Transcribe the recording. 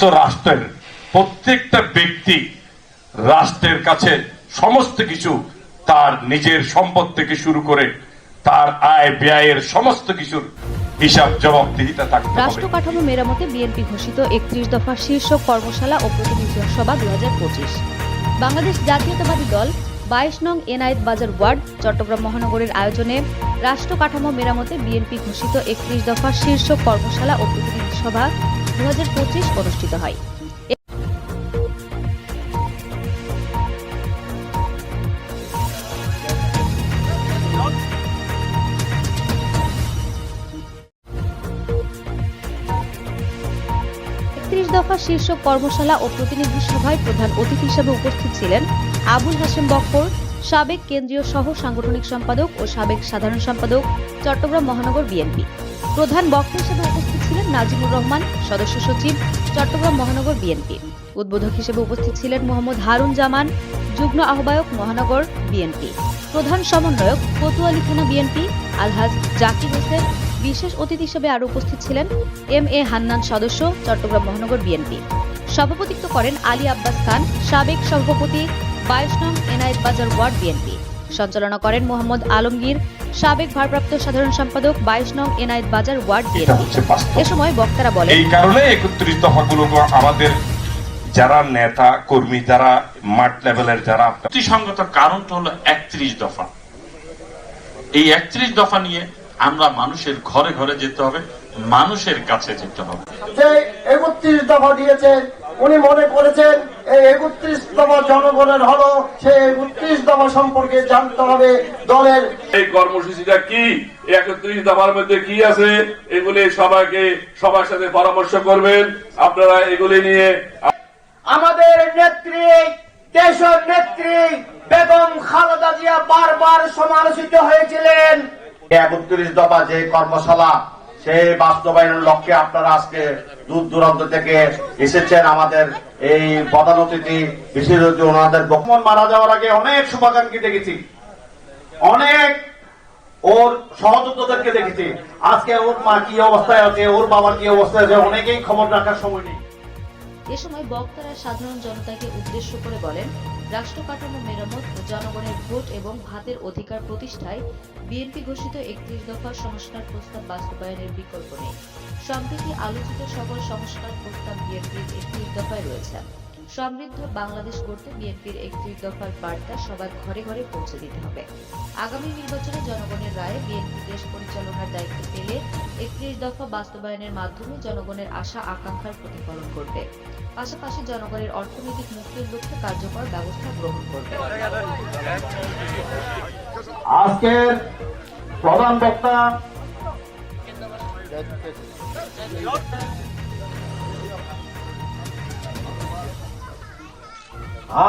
সমস্ত রাষ্ট্রের, প্রত্যেকটা ব্যক্তি রাষ্ট্রের কাছে সমস্ত কিছু, তার নিজের সম্পদ থেকে শুরু করে তার আয় ব্যয়ের সমস্ত কিছুর হিসাব জবাবদিহিতা থাকতে রাষ্ট্র কাঠামো মেরামতে বিএনপি ঘোষিত একত্রিশ দফা শীর্ষক কর্মশালা ও প্রতিনিধি সভা দুই বাংলাদেশ জাতীয়তাবাদী দল বাইশ নং এনায়েত বাজার ওয়ার্ড, চট্টগ্রাম মহানগরের আয়োজনে রাষ্ট্র কাঠামো মেরামতে বিএনপি ঘোষিত একত্রিশ দফা শীর্ষক কর্মশালা ও প্রতিনিধি সভা দু অনুষ্ঠিত হয়। দফা শীর্ষক কর্মশালা ও প্রতিনিধি সভায় প্রধান অতিথি হিসেবে উপস্থিত ছিলেন আবুল হাশেম বক্কর, সাবেক কেন্দ্রীয় সহ সাংগঠনিক সম্পাদক ও সাবেক সাধারণ সম্পাদক চট্টগ্রাম মহানগর বিএনপি। প্রধান বক্তা হিসেবে উপস্থিত ছিলেন নাজিমুর রহমান, সদস্য সচিব, চট্টগ্রাম মহানগর বিএনপি। উদ্বোধক হিসেবে উপস্থিত ছিলেন মোহাম্মদ হারুন জামান, যুগ্ম আহ্বায়ক মহানগর বিএনপি। প্রধান সমন্বয়ক কোতোয়ালি থানা বিএনপি, আলহাজ জাকির হোসেন। বিশেষ অতিথি হিসেবে আরও উপস্থিত ছিলেন এম এ হান্নান, সদস্য, চট্টগ্রাম মহানগর বিএনপি। সভাপতিত্ব করেন আলী আব্বাস খান, সাবেক সভাপতি, বাইশ নং এনায়েত বাজার ওয়ার্ড বিএনপি। সঞ্চালনা করেন মোহাম্মদ আলমগীর সাবেক ভারপ্রাপ্ত সাধারণ সম্পাদক বাইশ নং এনায়েত বাজার ওয়ার্ড বিএনপি এ সময় বক্তারা বলেন এই কারণে একত্রিশ দফাগুলো আমাদের যারা নেতা কর্মী যারা মাঠ লেভেলের যারা যুক্তিসঙ্গত কারণটা হলো একত্রিশ দফা। এই একত্রিশ দফা নিয়ে আমরা মানুষের ঘরে ঘরে যেতে হবে মানুষের কাছে যেতে হবে। যে একত্রিশ দফা দিয়েছেন উনি মনে করেছেন এই একত্রিশ দফা জনগণের হলো সেই একত্রিশ দফা সম্পর্কে জানতে হবে দলের। এই কর্মসূচিটা কি? একত্রিশ দফার মধ্যে কি আছে? এগুলি সবাইকে সবার সাথে পরামর্শ করবেন। আপনারা এগুলি নিয়ে আমাদের নেত্রী দেশের নেত্রী বেগম খালেদা জিয়া বারবার সমালোচিত হয়েছিলেন। একত্রিশ দফা যে কর্মশালা সেই বাস্তবায়নের লক্ষ্যে আপনারা আজকে দূর দূরান্ত থেকে এসেছেন আমাদের এই প্রধান অতিথি বিশেষ অতিথি ওনাদের বক্তব্য মারা যাওয়ার আগে অনেক শুভাকাঙ্ক্ষী দেখেছি। অনেক ওর সহযোদ্ধাদেরকে দেখেছি। আজকে ওর মা কি অবস্থায় আছে, ওর বাবা কি অবস্থায় আছে, অনেকেই খবর রাখার সময় নেই। এ সময় বক্তারা সাধারণ জনতাকে উদ্দেশ্য করে বলেন, রাষ্ট্র কাঠামো মেরামত জনগণের ভোট এবং ভাতের অধিকার প্রতিষ্ঠায় বিএনপি ঘোষিত একত্রিশ দফা সংস্কার প্রস্তাব বাস্তবায়নের বিকল্প নেই। সম্প্রতি আলোচিত সকল সংস্কার প্রস্তাব বিএনপির একত্রিশ দফায় রয়েছে। সমৃদ্ধ বাংলাদেশ গড়তে বিএনপির একত্রিশ দফার বার্তা সবার ঘরে ঘরে পৌঁছে দিতে হবে। আগামী নির্বাচনে জনগণের রায়ে বিএনপি দেশ পরিচালনার দায়িত্ব পেলে একত্রিশ দফা বাস্তবায়নের মাধ্যমে জনগণের আশা আকাঙ্ক্ষার প্রতিফলন করবে পাশাপাশি জনগণের অর্থনৈতিক মুক্তির লক্ষ্যে কার্যকর ব্যবস্থা গ্রহণ করবে। আজকের প্রধান বক্তা